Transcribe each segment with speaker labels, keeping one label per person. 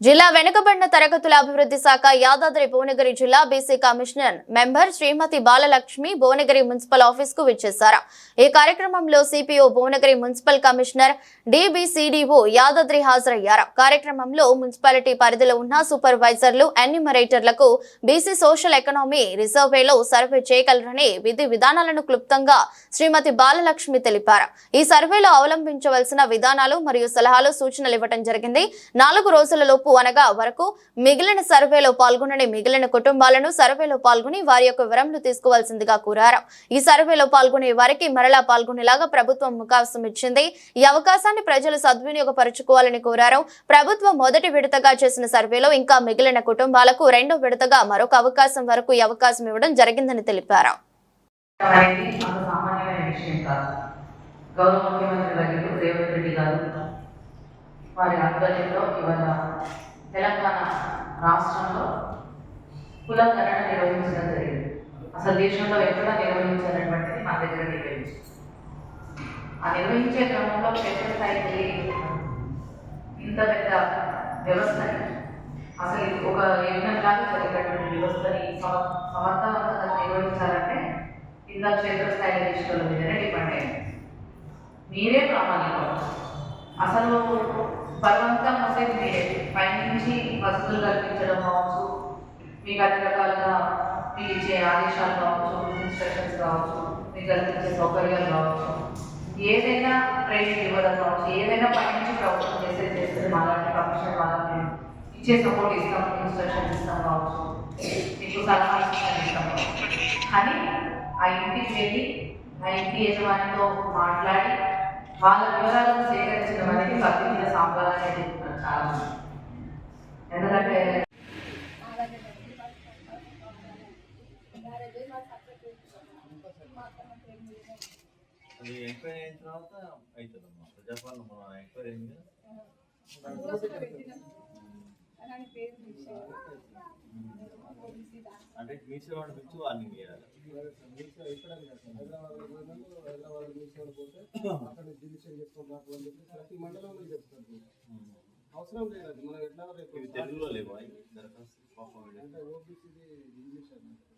Speaker 1: జిల్లా వెనుకబడిన తరగతుల అభివృద్ధి శాఖ యాదాద్రి భువనగిరి జిల్లా BC commissioner member Shrimati Balalakshmi Bhuvanagiri municipal ఆఫీస్కు విచ్చేశారు. ఈ కార్యక్రమంలో CPO Bhuvanagiri municipal commissioner DBCDO Yadadri హాజరయ్యారు. కార్యక్రమంలో మున్సిపాలిటీ పరిధిలో ఉన్న సూపర్వైజర్లు ఎన్యూమరేటర్లకు బీసీ సోషల్ ఎకనామీ రిజర్వేలో సర్వే చేయగలరని విధి విధానాలను క్లుప్తంగా శ్రీమతి బాలలక్ష్మి తెలిపారు. ఈ సర్వేలో అవలంబించవలసిన విధానాలు మరియు సలహాలు సూచనలు ఇవ్వడం జరిగింది. నాలుగు రోజులలో లోపు అనగా వరకు మిగిలిన సర్వేలో పాల్గొనని మిగిలిన కుటుంబాలను సర్వేలో పాల్గొని వారి యొక్క వివరములు తీసుకోవాల్సిందిగా కోరారు. ఈ సర్వేలో పాల్గొనే వారికి మరలా పాల్గొనేలాగా ప్రభుత్వం అవకాశం ఇచ్చింది. ఈ అవకాశాన్ని ప్రజలు సద్వినియోగపరచుకోవాలని కోరారు. ప్రభుత్వం మొదటి విడతగా చేసిన సర్వేలో ఇంకా మిగిలిన కుటుంబాలకు రెండో విడతగా మరొక అవకాశం వరకు ఈ అవకాశం ఇవ్వడం జరిగిందని తెలిపారు.
Speaker 2: గౌరవ ముఖ్యమంత్రి రేవంత్ రెడ్డి గారు వారి ఆధ్వర్యంలో ఇవాళ తెలంగాణ రాష్ట్రంలో కుల గణన నిర్వహించడం జరిగింది. అసలు దేశంలో ఎక్కడ నిర్వహించాలన్నటువంటిది మన దగ్గర నిర్వహించారు ఆ నిర్వహించే క్రమంలో క్షేత్రస్థాయికి ఇంత పెద్ద వ్యవస్థని అసలు ఒక యజ్ఞంలాగా జరిగినటువంటి వ్యవస్థని సమర్థవంతంగా నిర్వహించాలంటే కింద క్షేత్రస్థాయి దృష్టిలో మీదనే డిపెండ్ అయ్యింది మీరే ప్రామాణికం. అసలు బలవంతం వస్తే పైనుంచి వసతులు కల్పించడం కావచ్చు మీకు అన్ని రకాలుగా మీకు ఇచ్చే ఆదేశాలు కావచ్చు ఇన్స్ట్రక్షన్స్ కావచ్చు మీకు కల్పించే సౌకర్యాలు కావచ్చు ఏదైనా ట్రైనింగ్ ఇవ్వడం కావచ్చు ఏదైనా పైనుంచి ప్రభుత్వం చేసేది చేస్తుంది మాలాంటి కమిషన్ వాళ్ళని ఇచ్చే సపోర్ట్ ఇస్తాం ఇన్స్ట్రక్షన్స్ ఇస్తాం కావచ్చు మీకు సలహా ఇస్తాం కానీ ఆ ఇంటికి వెళ్ళి ఆ ఇంటి యజమానితో మాట్లాడి వాళ్ళ వివరాలను సేకరించడం అనేది భక్తి మీద సాంప్రదాయం అని చెప్తున్నారు చాలా మంది. ఎందుకంటే
Speaker 3: అది ఎంక్వైరీ అయిన తర్వాత అవుతుందమ్మా ప్రజాపాలన మన ఎంక్వైరీ అయింది అంటే మీసే వాడు పిలిచి వార్నింగ్ చేయాలి
Speaker 4: అవసరం లేదు మనం ఎట్లా రేపు
Speaker 3: తెలుగులో లేవా.
Speaker 4: అంటే ఓబీసీది ఇంగ్లీష్ అన్నమాట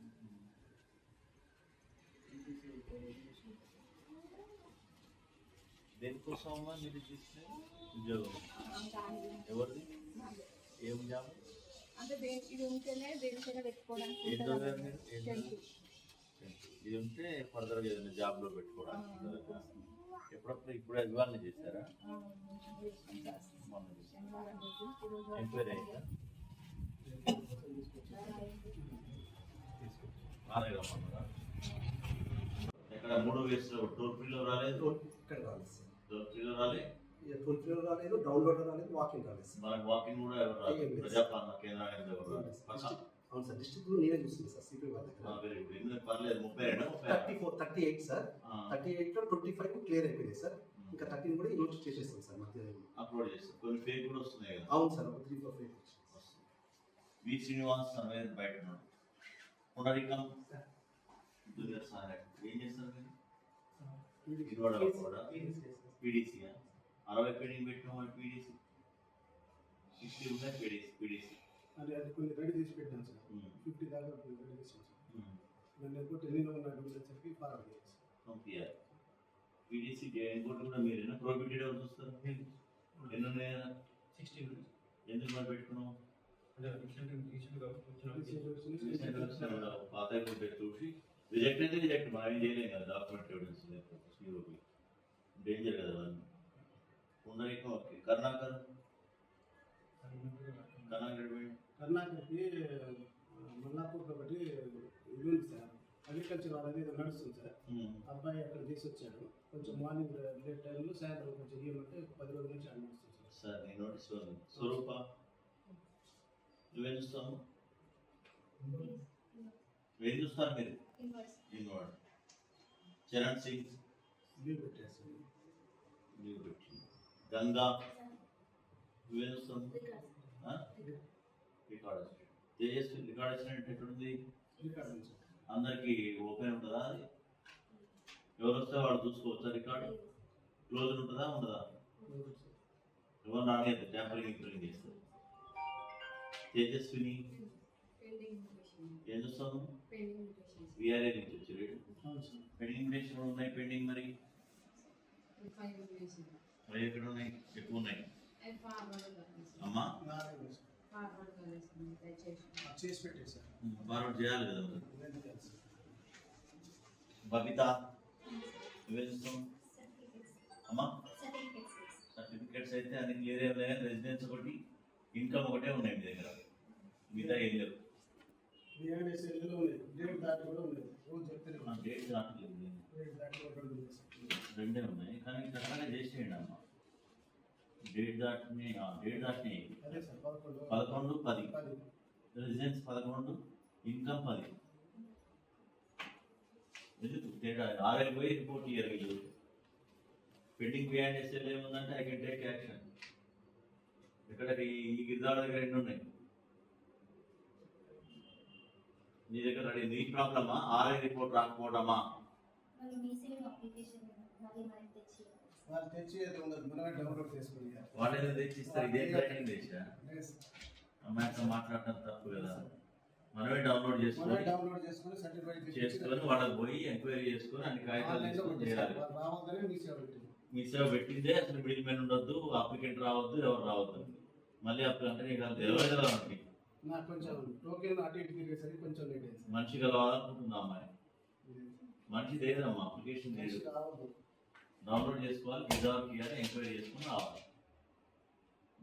Speaker 3: దేనికోసం మీరు ఉద్యోగం. ఎవరిది? ఏం జాబ్
Speaker 5: అంటే దేని- ఇది ఉంటేనే దేనికైనా పెట్టుకోవడానికి
Speaker 3: ఏం
Speaker 5: ఉంటుంది?
Speaker 3: చదివారు మీరు ఏం
Speaker 5: టెన్త్.
Speaker 3: చదివారు? ఇది ఉంటే ఫర్దర్గా ఏదైనా జాబ్లో పెట్టుకోవడానికి ఎప్పుడప్పుడు ఇప్పుడు ఇవాళ చేశారా? మొన్న చేశారా?
Speaker 5: శనివారం రోజు, ఈ రోజు వరకు
Speaker 3: ఎంక్వైరీ అయిందా? తీసుకొచ్చి ఎక్కడ మూడో వేసిన టోల్ ఫ్రీలో రాలేదు?
Speaker 4: ఇక్కడ రాలేదు సార్ ఫ్లో రాలేదు డౌన్లోడ్ రాలేదు వాకింగ్ రాలేదు సార్
Speaker 3: మనకు వాకింగ్ కూడా. ప్రజాపాలన కేంద్రానికి
Speaker 4: అవును సార్ డిస్ట్రిక్ట్ నేనే చూస్తుంది సార్ సిపి వాళ్ళ దగ్గర. Thirty four thirty eight sir. Thirty ఎయిట్లో ట్వంటీ ఫైవ్ క్లియర్ అయిపోయింది సార్. ఇంకా థర్టీన్ కూడా ఈరోజు చేసేస్తాం సార్ మధ్య
Speaker 3: అప్లోడ్ చేస్తాం. కొన్ని ఫేక్ కూడా వస్తున్నాయి కదా.
Speaker 4: అవును సార్ ఒక త్రీ ఫోర్
Speaker 3: వస్తుంది. వి శ్రీనివాస్ అనేది బయట ఉన్నాడు. పునరికం జూనియర్ సహాయక్ ఏం చేస్తారు మీరు? కూడా. అరవై పెండింగ్ పెట్టిన వాళ్ళు పీడీసీ. సిక్స్టీ ఉన్నాయి పీడీసీ పీడీసీ.
Speaker 4: అంటే అది కొన్ని రెడీ చేసి పెట్టాను సార్. ఫిఫ్టీ దాకా రెడీ చేసాను సార్. నేను లేకపోతే ఢిల్లీలో ఉన్న డబ్బులు చెప్పి ఫార్వర్డ్ చేయాలి సార్.
Speaker 3: పంపించాలి పీడీసీ ఇంకోటి కూడా మీరేనా ప్రోబిటెడ్ ఎవరు చూస్తారు? ఎన్ని ఉన్నాయా? ఎందుకు మరి పెట్టుకున్నాం పాత చూసి రిజెక్ట్ అయితే రిజెక్ట్ మనం ఏం చేయలేం కదా డాక్యుమెంట్ ఎవిడెన్స్ లేకపోతే డేంజర్ కదా అవన్నీ పునరికం ఓకే కర్ణాకర్ కర్ణాకర్
Speaker 4: కర్ణాటకకి మల్లాపూర్ ఒకటి ఇది ఉంది సార్. అగ్రికల్చర్ వాళ్ళది ఏదో నడుస్తుంది సార్. అబ్బాయి అక్కడ చేసి వచ్చాడు కొంచెం మార్నింగ్ లేట్ టైంలో సాయంత్రం కొంచెం ఇవ్వమంటే పది రోజుల నుంచి అక్కడ నడుస్తుంది సార్.
Speaker 3: నేను నోటీస్ స్వరూప నువ్వేం చూస్తావు ఏం చూస్తారు మీరు? ఇన్వార్డ్ చరణ్ సింగ్.
Speaker 4: లీవ్ పెట్టేస్తాను.
Speaker 3: లీవ్ పెట్టి. గంగా చూస్తావు రికార్డ్ తేజస్వి రికార్డ్ వచ్చినట్టు
Speaker 4: సార్
Speaker 3: అందరికి ఓపెన్ ఉంటుందా అది? ఎవరు వస్తే వాళ్ళు చూసుకోవచ్చా రికార్డు? క్లోజ్ ఉంటుందా ఉండదా? ఎవరు రానియద్దు ట్యాంపరింగ్ ఇంపరింగ్ చేస్తారు తేజస్విని ఏం
Speaker 5: ఇన్విటేషన్
Speaker 3: విఆర్ఏ నుంచి వచ్చి పెండింగ్ ఇన్విటేషన్ ఉన్నాయి పెండింగ్ మరి. మరి ఎక్కడ ఉన్నాయి ఎక్కువ ఉన్నాయి
Speaker 5: అది
Speaker 3: అమ్మా
Speaker 5: ఫార్వర్డ్
Speaker 4: అది
Speaker 3: చేయాలి కదా బబిత అమ్మా? సర్టిఫికేట్స్ అయితే అన్ని క్లియర్ అయ్యాయి రెసిడెన్స్ ఒకటి ఇన్కమ్ ఒకటే ఉన్నాయి మీ దగ్గర. మిగతా ఏం లేవు.
Speaker 4: ఉంది డేట్ దాటి కూడా ఉంది రోజు చెప్తేనే
Speaker 3: నా
Speaker 4: ఉంది.
Speaker 3: డేట్ దాటలేదు
Speaker 4: డేట్ దాటి కూడా ఉంది. సార్
Speaker 3: రెండే ఉన్నాయి. కానీ చక్కగా చేసేయండి అమ్మ. డేట్ దాటిని డేట్ దాటిని
Speaker 4: అదే సార్ పదకొండు.
Speaker 3: పదకొండు పది. రెసిడెన్స్ పదకొండు ఇన్కమ్ పది. ఎందుకు? తేడా ఆర్ఐ పోయి రిపోర్ట్ ఇయ్యరు. వీళ్ళు పెండింగ్ బియాండ్ ఎస్ఎల్ ఏముందంటే ఐ కెన్ టేక్ యాక్షన్ ఇక్కడ ఈ ఈ గిరిదాడ దగ్గర ఎన్ని ఉన్నాయి? నీ దగ్గర రెడీ. నీ ప్రాబ్లమా ఆర్ఐ రిపోర్ట్ రాకపోవడమా?
Speaker 4: వాళ్ళు తెచ్చి ఉండదు మనమే డౌన్లోడ్ చేసుకుని
Speaker 3: వాళ్ళేదో తెచ్చిస్తారు ఇదే ట్రైనింగ్ తెచ్చా
Speaker 4: లేదు సార్.
Speaker 3: అమ్మాయితో మాట్లాడటం తప్పు కదా. మనమే డౌన్లోడ్
Speaker 4: మనమే
Speaker 3: చేసుకొని
Speaker 4: డౌన్లోడ్ చేసుకుని సర్టిఫికేట్
Speaker 3: చేసుకొని వాళ్ళకి పోయి ఎంక్వైరీ చేసుకొని అన్ని కాగితాలు తీసుకొని చేయాలి.
Speaker 4: మీ సేవ పెట్టింది
Speaker 3: అసలు మిడిల్ మ్యాన్ ఉండొద్దు అప్లికెంట్ రావద్దు ఎవరు రావద్దు. మళ్ళీ అప్పుడు అంటే నీకు తెలియదు కదా మనకి.
Speaker 4: నాకు కొంచెం టోకెన్ అటు ఇటు తిరిగేసరికి కొంచెం లేట్ అయింది
Speaker 3: ఆ అమ్మాయి మనిషి లేదమ్మా అప్లికేషన్ లేదు. డౌన్లోడ్ చేసుకోవాలి విజార్కి ఇవ్వాలి ఎంక్వైరీ చేసుకుని రావాలి.